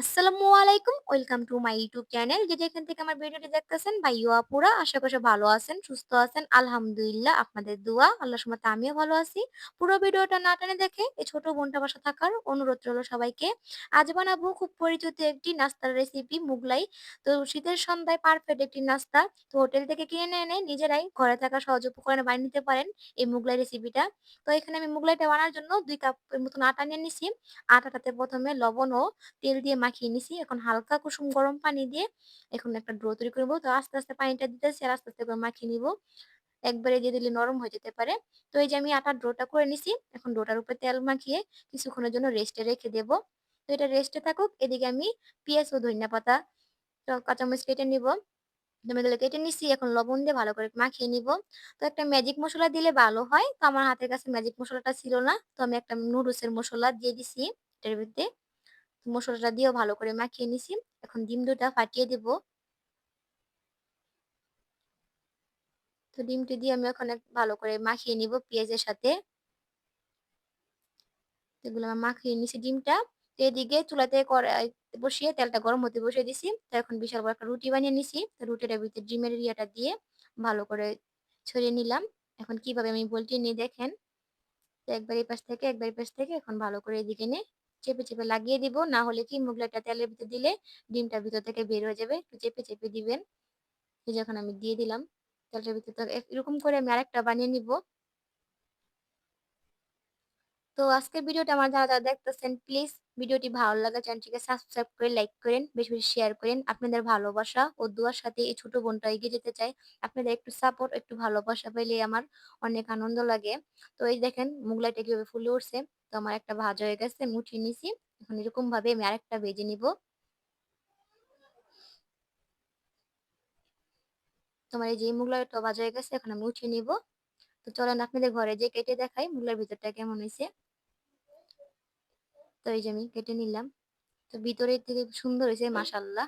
আসসালামু আলাইকুম। Welcome to my YouTube channel. যে যেখান থেকে আমার ভিডিওটি দেখতেছেন ভাইয়া আপুরা আশা করি ভালো আছেন, সুস্থ আছেন। আলহামদুলিল্লাহ আপনাদের দোয়া আল্লাহ রহমতে আমিও ভালো আছি। পুরো ভিডিওটা না টানে দেখে এই ছোট বোনটা বাসা থাকার অনুরোধ রইল সবাইকে। আজ বানাবো খুব পরিচিত একটি নাস্তার রেসিপি মুগলাই। তো শীতের সন্ধ্যায় পারফেক্ট একটি নাস্তা। তো হোটেল থেকে কিনে এনে নিজেরাই ঘরে থাকা সহজ উপকরণে বানিয়ে নিতে পারেন এই মুগলাই রেসিপিটা। তো এখানে আমি মুগলাইটা বানানোর জন্য ২ কাপের মতন আটা নিয়ে নিছি। আটাটাতে প্রথমে লবণ ও তেল দিয়ে মাখিয়ে নিছি। এখন হালকা কুসুম গরম পানি দিয়ে এখন একটা ডো তৈরি করব। তো আস্তে, আস্তে পানিটা দিতেছি আর আস্তে, আস্তে করে মাখিয়ে নিব। একবারে দিয়ে দিলে নরম হয়ে যেতে পারে। তো এই যে আমি আটার ডোটা করে নিছি। এখন ডোটার উপরে তেল মাখিয়ে কিছুক্ষণের জন্য রেস্টে রেখে দেব। তো এটা রেস্টে থাকুক। এদিকে আমি পেঁয়াজ ও ধনিয়া পাতা, কাঁচামরিচ কেটে নিব। এগুলো কেটে নিছি। এখন লবণ দিয়ে ভালো করে মাখিয়ে নিব। তো একটা ম্যাজিক মশলা দিলে ভালো হয়। তো আমার হাতের কাছে ম্যাজিক মশলাটা ছিল না। তো আমি একটা নুডলসের মশলা দিয়ে দিছি এটার ভিতরে। মসলাটা দিয়েও ভালো করে মাখিয়ে নিছি। এখন ডিম ২ টা ফাটিয়ে দিব। তো ডিমটি দিয়ে আমি এখন ভালো করে মাখিয়ে নিব পেঁয়াজের সাথে। এগুলো আমি মাখিয়ে নিছি ডিমটা। তো এদিকে চুলাতে বসিয়ে তেলটা গরম হতে বসিয়ে দিছি। তো এখন বিশাল বড় একটা রুটি বানিয়ে নিছি। তো রুটিটার ভিতরে ডিমের ইয়াটা দিয়ে ভালো করে ছড়িয়ে নিলাম। এখন কীভাবে আমি উল্টিয়ে নিই দেখেন। তো একবার এই পাশ থেকে, একবার এই পাশ থেকে, এখন ভালো করে এদিকে এনে চেপে, চেপে লাগিয়ে দিব। না হলে কি মুগলাইটা তেলের ভিতর দিলে ডিমটা ভিতর থেকে বের হয়ে যাবে। একটু চেপে, চেপে দিবেন। যখন আমি দিয়ে দিলাম। তেলটার ভিতরে এরকম করে আমি আরেকটা বানিয়ে নিব। তো আজকের ভিডিওটা আমার যারা, যারা দেখতেছেন প্লিজ ভিডিওটি ভালো লাগলে চ্যানেলটিকে সাবস্ক্রাইব করে লাইক করেন, বেশি, বেশি শেয়ার করেন। আপনাদের ভালোবাসা ও দোয়ার সাথে এই ছোট বোনটা এগিয়ে যেতে চাই আপনাদের একটু সাপোর্ট, একটু ভালোবাসা পেলে আমার অনেক আনন্দ লাগে। তো এই দেখেন মুগলাইটা কীভাবে ফুলে উঠছে। তো আমার একটা ভাজা হয়ে গেছে, আমি উঠিয়ে নিছি। এখন এরকম ভাবে আমি আরেকটা ভেজে নিব। তোমার এই যে মুগলাইটা ভাজা হয়ে গেছে, এখন আমি উঠিয়ে নিব। তো চলেন আপনাদের ঘরে যেয়ে কেটে দেখাই মুগলার ভিতরটা কেমন হইছে। তো এই যে আমি কেটে নিলাম। তো ভিতরের থেকে সুন্দর হয়েছে মাশাআল্লাহ।